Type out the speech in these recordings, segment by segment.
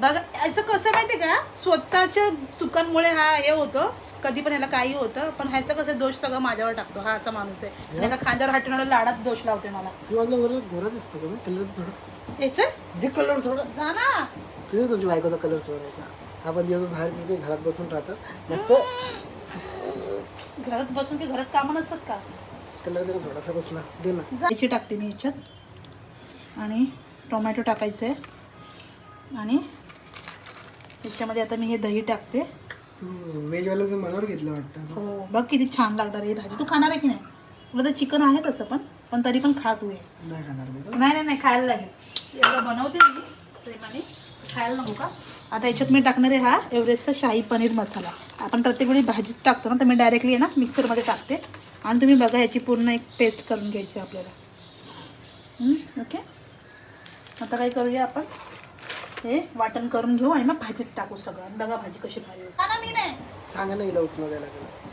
बघा याचं कसं माहितीये का? स्वतःच्या चुकांमुळे हा हे होतं. कधी पण ह्याला काही होतं पण ह्याचं कसं दोष सगळं माझ्यावर टाकतो. हा असा माणूस आहे. का खांद्यावर हाटून लाडात दोष लावते मला. तू माझ्या बरोबर गोरा दिसतो का कलर थोडं. याचं? जे कलर थोडं. जा ना. तुम्ही तुमच्या बायकोचा कलर चोरायचा आपण दिवस बाहेर म्हणजे घरात बसून राहतात मस्त. घरात बसून की घरात कामं नसतात का? कलर जरा थोडासा बसला. दे ना. टाकते मी याच्यात. आणि टोमॅटो टाकायचं आहे आणि त्याच्यामध्ये आता मी हे दही टाकते. तू व्हेजवाल्याचं मनावर घेतलं वाटतं हो बघ किती छान लागणार आहे ही भाजी. तू खाणार आहे की नाही? तुला तर चिकन आहे तसं पण पण तरी पण खा तू हे. नाही खाणार मी. नाही नाही नाही खायला लागेल एवढं बनवते मी प्रेमाने. खायला नको का? आता याच्यात मी टाकणार आहे हा एव्हरेस्टचा शाही पनीर मसाला. आपण प्रत्येक वेळी भाजीत टाकतो ना तर मी डायरेक्टली आहे ना मिक्सरमध्ये टाकते. आणि तुम्ही बघा याची पूर्ण एक पेस्ट करून घ्यायची आपल्याला. ओके आता काय करूया आपण? हे वाटण करून घेऊ आणि मग भाजीत टाकू सगळं. आणि बघा भाजी कशी भाजी होते. हा ना, मी नाही. सांगा द्यायला लागलं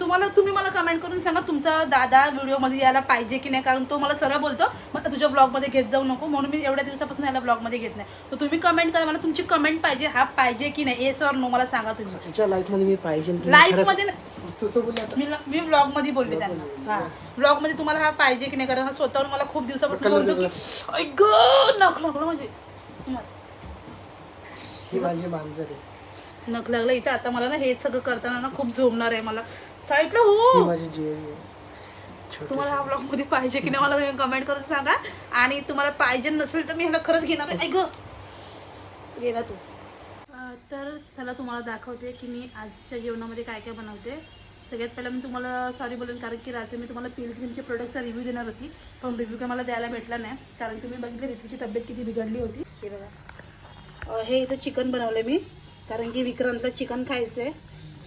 तुम्हाला तुम्ही मला कमेंट करून सांगा तुमचा दादा व्हिडिओमध्ये यायला पाहिजे की नाही? कारण तो मला सरळ बोलतो मग तुझ्या ब्लॉगमध्ये घेत जाऊ नको. म्हणून मी एवढ्या दिवसापासून याला ब्लॉगमध्ये घेत नाही. तर तुम्ही कमेंट करा मला तुमची कमेंट पाहिजे हा पाहिजे की नाही? एस और नो मला सांगा तुम्ही. लाईफमध्ये मी पाहिजे की नाही लाईफ खरंच- मध्ये न- तुझं बोलले आता. मी मी व्लॉगमध्ये बोलले त्यांना. हा. व्लॉगमध्ये तुम्हाला हा पाहिजे की नाही? कारण हा स्वतःवर मला खूप दिवसापासून बोलतो की ऐक नख लागलं म्हणजे ही माझी मांजर आहे. नख लागलं इथं. आता मला ना हे सगळं करताना ना खूप झोमणार आहे मला. साईडला ही. हो माझी जेरी आहे. तुम्हाला हा ब्लॉगमध्ये पाहिजे की नाही मला तुम्ही कमेंट करून सांगा. आणि तुम्हाला पाहिजे नसेल तर मी ह्याला खरंच घेणार आहे. ऐक गेला तू. अं, तर चला तुम्हाला दाखवते की मी आजच्या जेवणामध्ये काय काय बनवते. सगळ्यात पहिला मी तुम्हाला सॉरी बोलेन कारण की रात्री मी तुम्हाला पिलग्रीमच्या प्रोडक्टचा रिव्ह्यू देणार होती. पण रिव्ह्यू काय मला द्यायला भेटला नाही. कारण तुम्ही बघितलं ऋतूची तब्येत किती बिघडली होती. हे बघा. हे इथं चिकन बनवलं मी. कारण की विक्रांतला चिकन खायचं आहे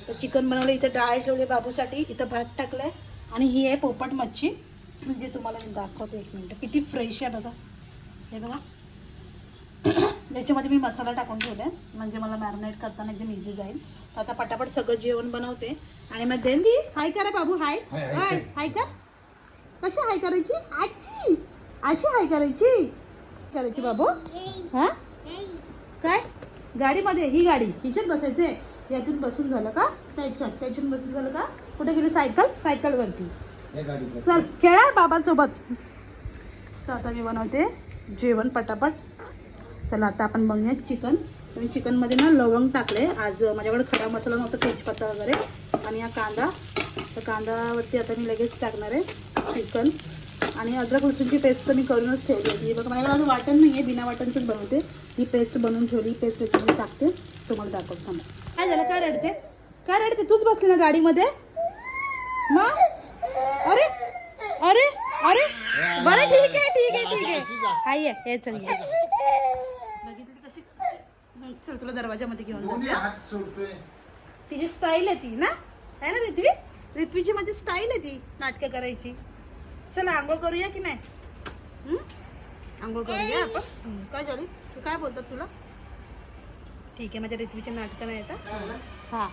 तर चिकन बनवलं इथं डाळ ठेवले बाबूसाठी. इथं भात टाकलाय. आणि ही आहे पोपट मच्छी. म्हणजे तुम्हाला मी दाखवते एक मिनटं. किती फ्रेश आहे बघा. हे बघा. त्याच्यामध्ये मी मसाला टाकून ठेवलाय. म्हणजे मला मॅरिनेट करताना एकदम इझी जाईल. आता पटापट सगळं जेवण बनवते. आणि मग देन हाय करा बाबू हाय. हाय हाय कर. कशी हाय करायची? आजी. अशी हाय करायची. करायची बाबू. हा? काय? गाडीमध्ये ही गाडी. हिच्यात बसायचंय. यातून बसून झालं का? त्याच्यात त्याच्यातून बसून झालं का? कुठे गेली सायकल? सायकल वरती चल खेळा बाबांसोबत. तर आता मी बनवते जेवण पटापट. चला आता आपण बघूया चिकन. मी चिकनमध्ये ना लवंग टाकले. आज माझ्याकडे खडा मसाला नव्हता तेजपत्ता वगैरे आणि हा कांदा. तर कांदावरती आता मी लगेच टाकणार आहे चिकन. आणि अद्रक लसूणची पेस्ट तर मी करूनच ठेवली होती. बघा माझ्याकडे अजून वाटण नाही आहे बिना वाटणचंच बनवते. ही पेस्ट बनवून ठेवली पेस्ट याच्यामध्ये टाकते. तुम्हाला दाखवत थांबा. काय झालं? काय रडते? काय रडते? तूच बसली ना गाडीमध्ये? मग अरे? अरे? अरे? बरं ठीक आहे ठीक आहे ठीक आहे. आई आहे हे चल ये. बघितली कशी? हं, चल तुला दरवाजामध्ये घेऊन जाते. तिची स्टाईल आहे ती ना? आहे ना रिथ्वी रिथ्वीची माझी स्टाईल आहे ती नाटकं करायची. चला आंघोळ करूया की नाही? हं? आंघोळ करूया आपण? हं, काय झाली? काय बोलतात तुला? ठीक आहे माझ्या रिथ्वीचे नाटकं नाही येतात हा.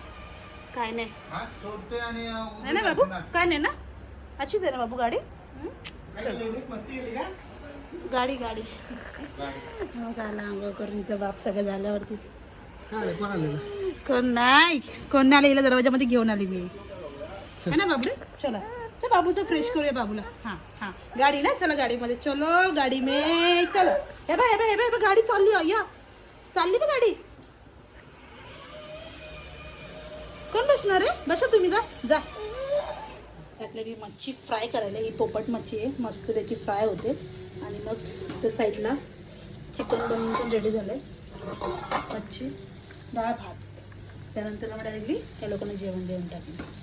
काय नाही. हात सोडते आणि अं, नाही ना बाबू? काय नाही ना? अशीच आहे ना बाबू गाडी? हं? मस्ती गेली का? गाडी गाडी. मग आला आंघोळ करून इथं बाप सगळं झाल्यावरती. काय रे, कोण आलं कोण नाही. कोण नाही आलं हिला दरवाजामध्ये घेऊन आली मी. है ना बाबू? चला. चल बाबूचं फ्रेश करूया बाबूला. हां हां. गाडी ना? चला गाडीमध्ये. चलो गाडी मे. चलो. हे बा हे बा हे बा गाडी चालली या. चालली का गाडी. कोण बसणार आहे? बसा तुम्ही जा जा. त्यातल्या मी मच्छी फ्राय करायला ही पोपट मच्छी आहे. मस्त त्याची फ्राय होते. आणि मग त्या साईडला चिकन बनवून पण रेडी झालंय. मच्छी डाळ भात. त्यानंतर मग डायरेक्टली त्या लोकांना जेवण देऊन टाकलं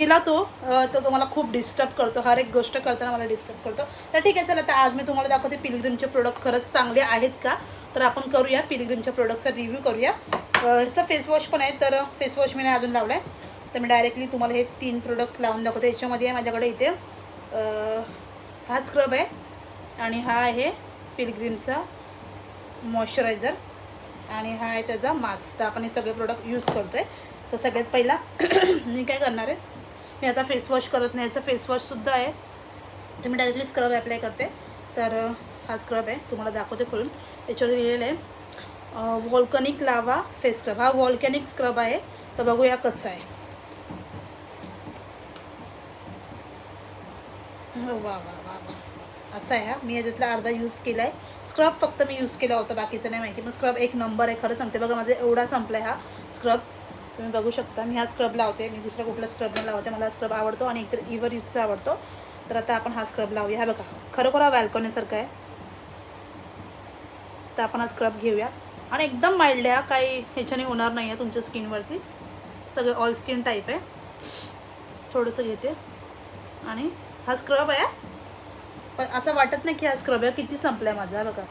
तिला तो तो तुम्हाला खूप डिस्टर्ब करतो. हर एक गोष्ट करताना मला डिस्टर्ब करतो. तर ठीक आहे चला तर आज मी तुम्हाला दाखवते पिलग्रिमचे प्रोडक्ट खरंच चांगले आहेत का? तर आपण करूया पिलग्रिमच्या प्रोडक्टचा रिव्ह्यू करूया. ह्याचा फेसवॉश पण आहे तर फेसवॉश मी नाही अजून लावला आहे तर मी डायरेक्टली तुम्हाला हे तीन प्रोडक्ट लावून दाखवते. याच्यामध्ये आहे माझ्याकडे इथे हा स्क्रब आहे आणि हा आहे पिलग्रीमचा मॉइश्चरायझर आणि हा आहे त्याचा मास्क तर आपण हे सगळे प्रोडक्ट यूज करतो आहे तर सगळ्यात पहिला मी काय करणार आहे? मी आता फेस वॉश करत नाही याचा फेस वॉशसुद्धा आहे. तर मी डायरेक्टली स्क्रब अप्लाय करते. तर हा स्क्रब आहे तुम्हाला दाखवते खोलून. याच्यावर लिहिलेलं आहे व्हॉल्कनिक लावा फेस स्क्रब हा व्हॉल्कॅनिक स्क्रब आहे. तर बघूया कसं आहे. हो, वा वा वा वा. असा आहे हा. मी याच्यातला अर्धा यूज केला आहे. स्क्रब फक्त मी यूज केला होता बाकीचं नाही माहिती. पण स्क्रब एक नंबर आहे खरं सांगते. बघा माझा एवढा संपला आहे हा स्क्रब तुम्ही बघू शकता मी हा स्क्रब लावते मी दुसरा कुठला स्क्रब न लावते मला स्क्रब आवडतो आणि एकतर इवर यूजचा आवडतो. तर आता आपण हा स्क्रब लावूया. हा बघा खरोखर हा वॅल्कॉनेसारखा आहे. तर आपण हा स्क्रब घेऊया. आणि एकदम माइल्ड आहे काही ह्याच्याने होणार नाही आहे तुमच्या स्किनवरती सगळं ऑल स्किन टाईप आहे. थोडंसं घेते. आणि हा स्क्रब आहे. पण असं वाटत नाही की हा स्क्रब आहे. किती संपला आहे माझा हा बघा.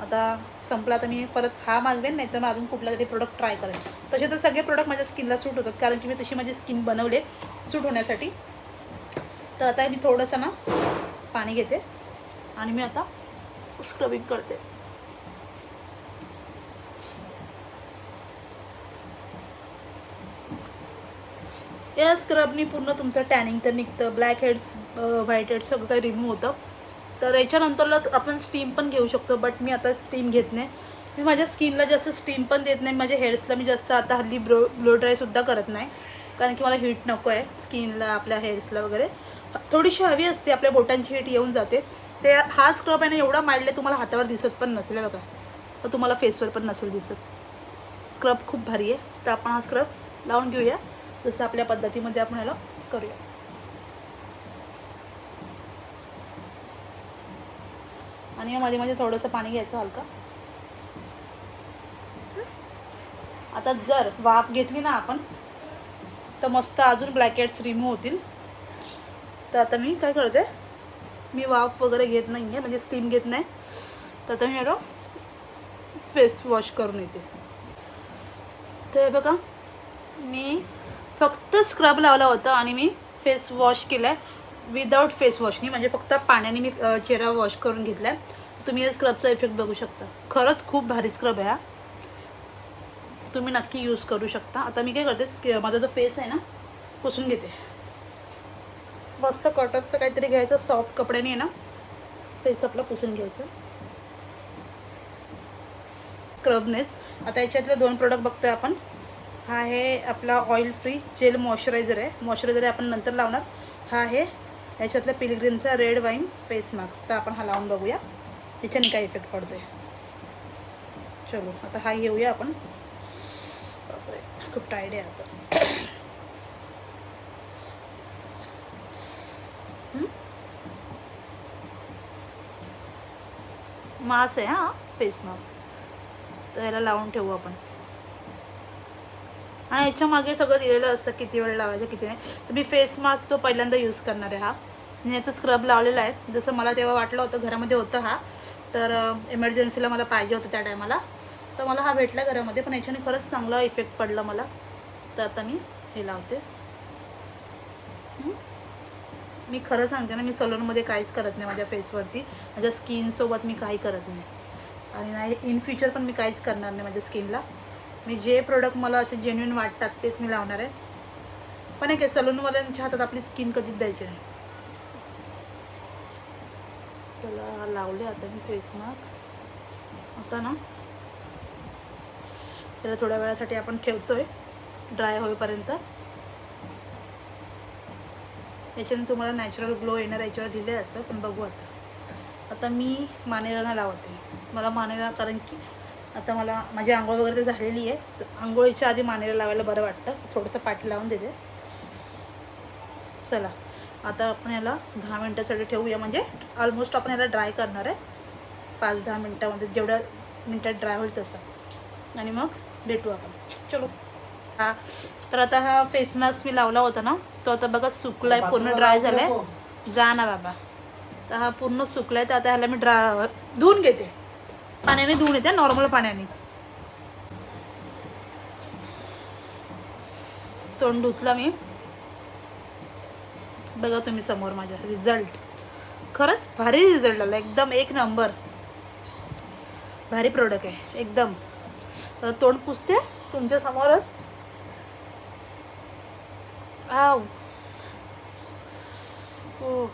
आता संपला तर मी परत हा मागवेन नाही तर मग अजून कुठला तरी प्रोडक्ट ट्राय करेन. तसे तर सगळे प्रोडक्ट माझ्या स्किनला सूट होतात कारण की मी तशी माझी स्किन बनवले सूट होण्यासाठी. तर आता मी थोडंसं ना पाणी घेते आणि मी आता स्क्रबिंग करते. या स्क्रबनी पूर्ण तुमचं टॅनिंग तर निघतं. ब्लॅक हेड्स व्हाईट हेड्स सगळं काही रिमूव्ह होतं. तर याच्यानंतरला आपण स्टीम पण घेऊ शकतो बट मी आता स्टीम घेत नाही. मी माझ्या स्किनला जास्त स्टीम पण देत नाही माझ्या हेअर्सला मी जास्त आता हल्ली ब्लो ब्लो ड्रायसुद्धा करत नाही. कारण की मला हीट नको आहे स्किनला आपल्या हेअर्सला वगैरे. थोडीशी हवी असते आपल्या बोटांची हीट येऊन जाते. ते हा स्क्रब आहे ना एवढा मांडले तुम्हाला हातावर दिसत पण नसेल बघा. तर तुम्हाला फेसवर पण नसेल दिसत. स्क्रब खूप भारी आहे. तर आपण हा स्क्रब लावून घेऊया. जसं आपल्या पद्धतीमध्ये आपण ह्याला करूया. आणि मध्ये मध्ये थोडंसं पाणी घ्यायचं हलकं. आता जर वाफ घेतली ना आपण तर मस्त अजून ब्लॅकेट्स रिमूव्ह होतील. तर आता मी काय करते मी वाफ वगैरे घेत नाही आहे म्हणजे स्टीम घेत नाही. तर आता मी ह्याला फेस वॉश करून येते. तर हे बघा मी फक्त स्क्रब लावला होता आणि मी फेस वॉश केला आहे विदाउट फेस वॉशनी म्हणजे फक्त पाण्याने मी चेहरा वॉश करून घेतला आहे तुम्ही या स्क्रबचा इफेक्ट बघू शकता. खरंच खूप भारी स्क्रब आहे हा. तुम्ही नक्की यूज करू शकता. आता मी काय करते माझा जो फेस आहे ना पुसून घेते. मस्त कॉटनचं काहीतरी घ्यायचं सॉफ्ट कपड्याने आहे ना फेस आपला पुसून घ्यायचं. स्क्रबनेच. आता याच्यातले दोन प्रोडक्ट बघतोय आपण. हा आहे आपला ऑइल फ्री जेल मॉइश्चरायझर आहे. मॉइश्चरायझर आपण नंतर लावणार. हा आहे ह्याच्यातल्या पिलग्रीमचा रेड वाईन फेस मास्क. तर आपण हा लावून बघूया. याच्याने काय इफेक्ट पडतोय. चलो आता हा घेऊया आपण. बापरे, खूप टाईड आहे आता. मास्क आहे हा फेस मास्क. तर याला लावून ठेवू आपण. आणि याच्या मागे सगळं दिलेलं असतं किती वेळ लावायचं किती नाही. तर मी फेस मास्क तो पहिल्यांदा यूज करणार आहे हा. मी याचा स्क्रब लावलेला आहे. जसं मला तेव्हा वाटलं होतं घरामध्ये होतं हा. तर इमर्जन्सीला मला पाहिजे होतं त्या टायमाला तर मला हा भेटला घरामध्ये पण याच्याने खरंच चांगला इफेक्ट पडला मला. तर आता मी हे लावते. मी खरं सांगते ना मी सलूनमध्ये काहीच करत नाही माझ्या फेसवरती माझ्या स्किनसोबत मी काही करत नाही. आणि नाही इन फ्युचर पण मी काहीच करणार नाही माझ्या स्किनला मी जे प्रोडक्ट मला असे जेन्युन वाटतात तेच मी लावणार आहे. पण एक सलूनवाल्यांच्या हातात आपली स्किन कधीच द्यायची नाही. चला लावले आता मी फेस मास्क आता ना त्याला थोड्या वेळासाठी आपण ठेवतोय. ड्राय होईपर्यंत. याच्याने तुम्हाला नॅचरल ग्लो येणार याच्यावर दिले असं पण बघू आता. आता मी मानेला लावते. मला मानेला कारण की आता मला माझी आंघोळ वगैरे तर झालेली आहे. तर आंघोळीच्या आधी मानेला लावायला बरं वाटतं. थोडंसं पाठी लावून देते. चला आता आपण याला दहा मिनटासाठी ठेवूया. म्हणजे ऑलमोस्ट आपण याला ड्राय करणार आहे. पाच दहा मिनटामध्ये जेवढ्या मिनटात ड्राय होईल तसं. आणि मग भेटू आपण. चलो. हा तर आता हा फेस मास्क मी लावला होता ना तो आता बघा सुकलाय पूर्ण ड्राय झालाय. जा ना बाबा. तर हा पूर्ण सुकलाय तर आता ह्याला मी ड्रा धुवून घेते. पाण्याने धुवून येते नॉर्मल पाण्याने. तोंड धुतला मी. बघा तुम्ही समोर माझ्या रिझल्ट खरंच भारी रिझल्ट आला एकदम एक नंबर भारी प्रोडक्ट आहे एकदम. तोंड पुसते तुमच्या समोरच. आव ओ oh.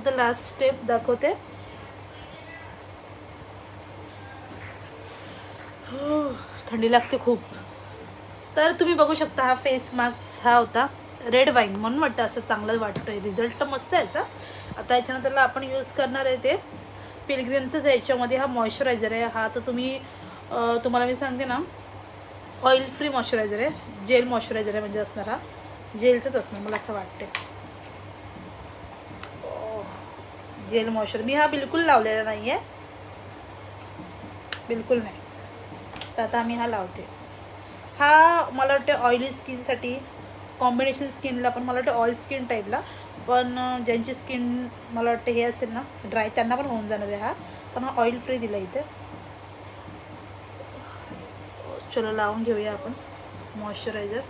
आता लास्ट स्टेप दाखवते थंडी लागते खूप. तर तुम्ही बघू शकता हा फेस मास्क हा होता. रेड वाईन म्हणून वाटतं असं चांगलं वाटतंय. रिझल्ट तर मस्त याचा. आता याच्यानंतरला आपण यूज करणार आहे ते. पिलग्रीमचंच आहे याच्यामध्ये हा मॉइश्चरायझर आहे. हा तर तुम्ही तुम्हाला मी सांगते ना ऑइल फ्री मॉइश्चरायझर आहे. जेल मॉइश्चरायझर आहे म्हणजे असणार. हा जेलचंच असणार मला असं वाटते जेल मॉइश्चर. मी हा बिलकुल लावलेला नाही आहे बिलकुल नाही. तर आता आम्ही हा लावते. हा मला वाटते ऑइली स्किनसाठी कॉम्बिनेशन स्किनला पण मला वाटतं ऑइल स्किन टाईपला पण ज्यांची स्किन मला वाटतं हे असेल ना ड्राय त्यांना पण होऊन जाणार आहे हा. पण हा ऑइल फ्री दिला इथे. चलो लावून घेऊया आपण मॉइश्चरायझर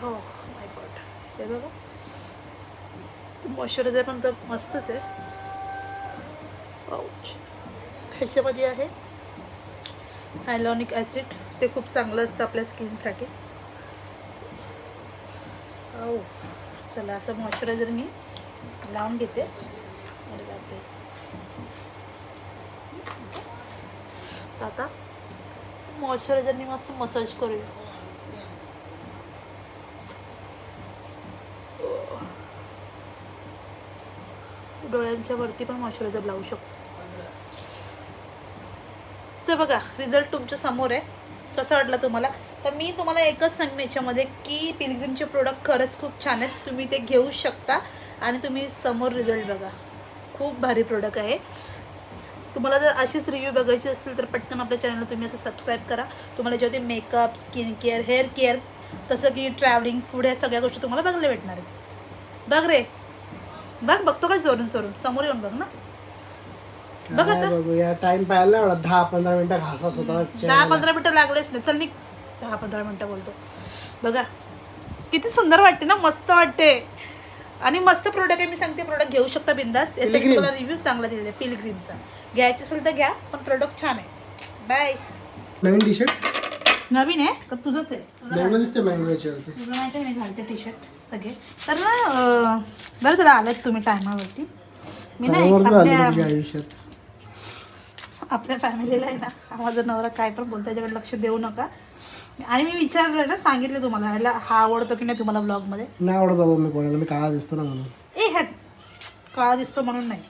हो oh माय गॉड हे बघा. मॉइश्चरायझर पण तर मस्तच आहे. पाऊच ह्याच्यामध्ये आहे हायलॉनिक ॲसिड ते खूप चांगलं असतं आपल्या स्किनसाठी. हो चला असं मॉइश्चरायझर मी लावून घेते. अरे बापरे आता मॉइश्चरायझरनी मस्त मसाज करूया. डोळ्यांच्या वरती पण मॉइश्चरायझर लावू शकतो. तर बघा रिझल्ट तुमच्यासमोर आहे. कसं वाटलं तुम्हाला? तर मी तुम्हाला एकच सांगेन याच्यामध्ये की पिलग्रीमचे प्रोडक्ट खरंच खूप छान आहेत. तुम्ही ते घेऊ शकता आणि तुम्ही समोर रिझल्ट बघा. खूप भारी प्रोडक्ट आहे. तुम्हाला जर अशीच रिव्ह्यू बघायची असेल तर पटकन आपल्या चॅनलला तुम्ही असं सबस्क्राईब करा. तुम्हाला जे होते makeup skin care hair care तसं की ट्रॅव्हलिंग फूड ह्या सगळ्या गोष्टी तुम्हाला बघायला भेटणार आहेत. बघ रे. बघ बघतो काय चोरून चोरून समोर येऊन बघ ना. बघ काय आता. बघूया टाइम पाहिला एवढा दहा पंधरा मिनिटं घासाच होता. दहा पंधरा मिनटं लागलेच नाही. चल निघ. दहा पंधरा मिनटं बोलतो. बघा. किती सुंदर वाटते ना मस्त वाटते. आणि मस्त प्रोडक्ट आहे मी सांगते प्रोडक्ट घेऊ शकता बिंदास. याचा Pilgrim. तुम्हाला रिव्ह्यू चांगला दिलेला आहे पिलग्रीमचा घ्यायचं असेल तर घ्या पण प्रोडक्ट छान आहे. बाय नवीन टी शर्ट नवीन आहे का तुझंच आहे? तुझं मँगो दिसते मँगो याच्यावरती तुझं माहिती आहे मी घालते टी शर्ट सगळे. तर ना अं, बरं तुला आलात तुम्ही टायमावरती मी आलं आपल्या आयुष्यात. आपल्या फॅमिलीला आहे ना माझा नवरा काय पण बोलतो त्याच्याकडे लक्ष देऊ नका. आणि मी विचारलं ना सांगितलं तुम्हाला ह्याला हा आवडतो की नाही तुम्हाला ब्लॉगमध्ये नाही आवडत बाबा मी कोणाला मी काळा दिसतो ना म्हणून. ए हॅट. काळा दिसतो म्हणून नाही.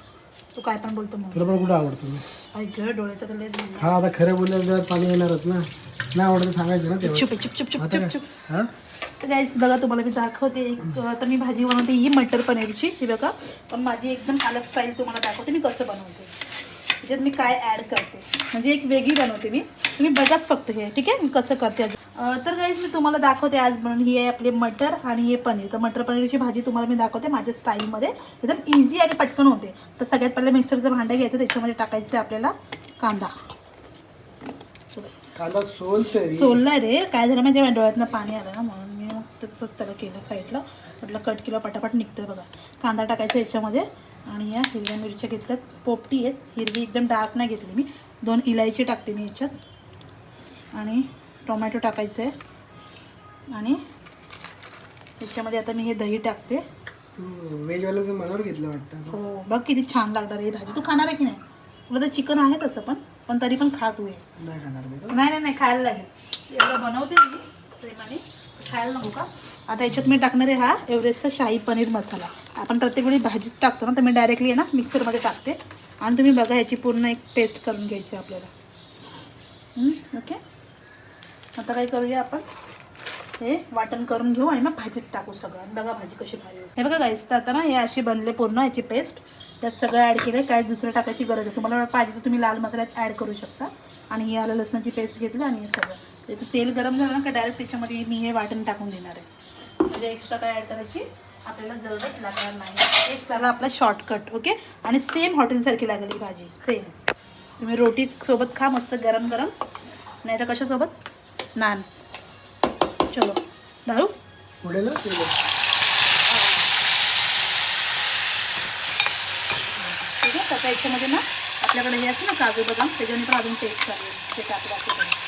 तू काय पण बोलतो तुला पण कुठं आवडतो मी ऐक गं, डोळे तर लयच भरले. हा आता खरं बोलल्यावर डोळ्यात पाणी येणारच ना. नाही आवडत तर सांगायचं ना तेव्हा. चुप चुप चुप चुप आता चुप काय? चुप. हा? तर गाईस बघा तुम्हाला मी दाखवते एक तर मी भाजी बनवते ही मटर पनीरची ही बघा. पण माझी एकदम अलग स्टाईल तुम्हाला दाखवते मी कसं बनवते. त्याच्यात मी काय ॲड करते. म्हणजे एक वेगळी बनवते मी. तुम्ही बघाच फक्त हे ठीक आहे? मी कसं करते आज अं, तर गाईज मी तुम्हाला दाखवते आज बनवून ही आहे आपली मटर आणि हे पनीर. तर मटर पनीरची भाजी तुम्हाला मी दाखवते माझ्या स्टाईलमध्ये. एकदम इझी आणि पटकन होते. तर सगळ्यात पहिले मिक्सरचं भांडं घ्यायचं. त्याच्यामध्ये टाकायचं आहे आपल्याला कांदा. कांदा सोल तरी सोललाय रे. काय झालं माहिती डोळ्यातनं पाणी आलं ना म्हणून मी मग तसंच त्याला केलं साईडला म्हटलं कट केलं पटापट निघतोय बघा. कांदा टाकायचा याच्यामध्ये. आणि या हिरव्या मिरच्या घेतल्यात. पोपटी आहेत. हिरवी एकदम डार्क नाही घेतली मी. दोन इलायची टाकते मी याच्यात. आणि टोमॅटो टाकायचं आहे. आणि याच्यामध्ये आता मी हे दही टाकते. तू व्हेजवाल्यांचं मनावर घेतलं वाटतं हो बघ किती छान लागणार आहे ही भाजी. तू खाणार आहे की नाही? तुला तर चिकन आहे तसं पण पण तरी पण खा तू हे. नाही खाणार मी. नाही नाही नाही खायला लागेल एवढं बनवते मी प्रेमाने. खायला नको का? आता याच्यात मी टाकणार आहे हा एव्हरेस्टचा शाही पनीर मसाला. आपण प्रत्येक वेळी भाजीत टाकतो ना तर मी डायरेक्टली आहे ना मिक्सरमध्ये टाकते. आणि तुम्ही बघा याची पूर्ण एक पेस्ट करून घ्यायची आपल्याला. ओके आता काय करूया आपण? हे वाटण करून घेऊ आणि मग भाजीत टाकू सगळं. आणि बघा भाजी कशी भाजी हे बघा गाईस तर आता ना हे अशी बनले पूर्ण याची पेस्ट त्यात सगळं ॲड केलं काय दुसरं टाकायची गरज आहे? तुम्हाला पाहिजे तर तुम्ही लाल मसाल्यात ॲड करू शकता. आणि ही आलं लसणाची पेस्ट घेतली आणि हे सगळं. ते तेल गरम झालं ना का डायरेक्ट त्याच्यामध्ये मी हे वाटण टाकून देणार आहे. म्हणजे एक्स्ट्रा काय ॲड करायची? आपल्याला जरूरत लागणार नाही. एक झाला आपला शॉर्टकट ओके आणि सेम हॉटेलसारखी लागली भाजी. सेम तुम्ही रोटी सोबत खा मस्त गरम गरम नाही तर कशासोबत? नान चलो दारू पुढे ना ते बघ. ठीक आहे तर याच्यामध्ये ना आपल्याकडे हे असतं ना काजू बदाम त्याच्याने पण अजून टेस्ट करायला ते टाकलं असं